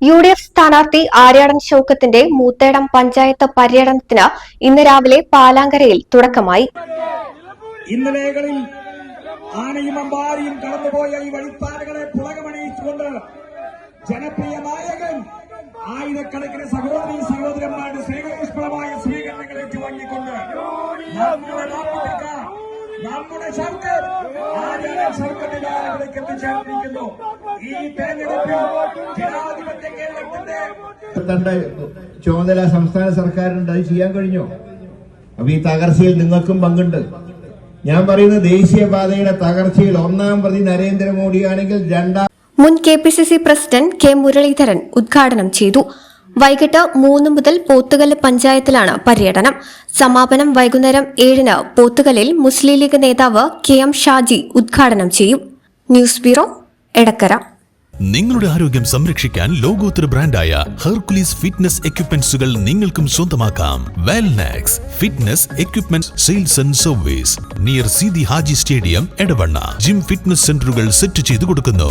U D F സ്ഥാനാർത്ഥി ആര്യാടൻ ഷൌക്കത്തിന്റെ മൂത്തേടം പഞ്ചായത്ത് പര്യടനത്തിന് ഇന്ന് രാവിലെ പാലാങ്കരയിൽ തുടക്കമായി. ഇന്നലെകളിൽ ആനയും അമ്പാരിയും കടന്നുപോയ ഈ വഴിപ്പാടുകളെ പുളകമണിയിച്ചുകൊണ്ട് ജനപ്രിയ നായകൻ ആയിരക്കണക്കിന് സഹോദരി സഹോദരന്മാരുടെ സ്നേഹപുഷ്പമായ സ്വീകരണങ്ങൾ ഏറ്റുവാങ്ങിക്കൊണ്ട് നമ്മുടെ നമ്മുടെ ശൗക്കർ ആര്യാടൻ ശൗക്കത്തിന്റെ ഇവിടേക്ക് എത്തിച്ചേർന്നിരിക്കുന്നു ഈ തെരഞ്ഞെടുപ്പിൽ ജനാധിപത്യ കേരളത്തിന്റെ തന്റെ ചുമതല സംസ്ഥാന സർക്കാരിനുണ്ട് അത് ചെയ്യാൻ കഴിഞ്ഞോ? അപ്പൊ ഈ തകർച്ചയിൽ നിങ്ങൾക്കും പങ്കുണ്ട്. ഞാൻ പറയുന്ന ദേശീയപാതയുടെ തകർച്ചയിൽ ഒന്നാം പ്രതി നരേന്ദ്രമോദിയാണെങ്കിൽ രണ്ടാം മുൻ K P C C president K Muraleedharan ഉദ്ഘാടനം ചെയ്തു. വൈകിട്ട് മൂന്ന് മുതൽ പോത്തുകല്ല് പഞ്ചായത്തിലാണ് പര്യടനം. സമാപനം വൈകുന്നേരം ഏഴിന് പോത്തുകല്ലിൽ മുസ്ലിം ലീഗ് നേതാവ് കെ എം ഷാജി ഉദ്ഘാടനം ചെയ്യും. News bureau Edakkara. നിങ്ങളുടെ ആരോഗ്യം സംരക്ഷിക്കാൻ ലോകോത്തര ബ്രാൻഡായ ഹെർക്കുലീസ് ഫിറ്റ്നസ് എക്യുപ്മെന്റ്സുകൾ നിങ്ങൾക്കും സ്വന്തമാക്കാം. Wellnex fitness equipment sales and service near C D Haji stadium Edavanna gym fitness സെന്ററുകൾ സെറ്റ് ചെയ്തു കൊടുക്കുന്നു.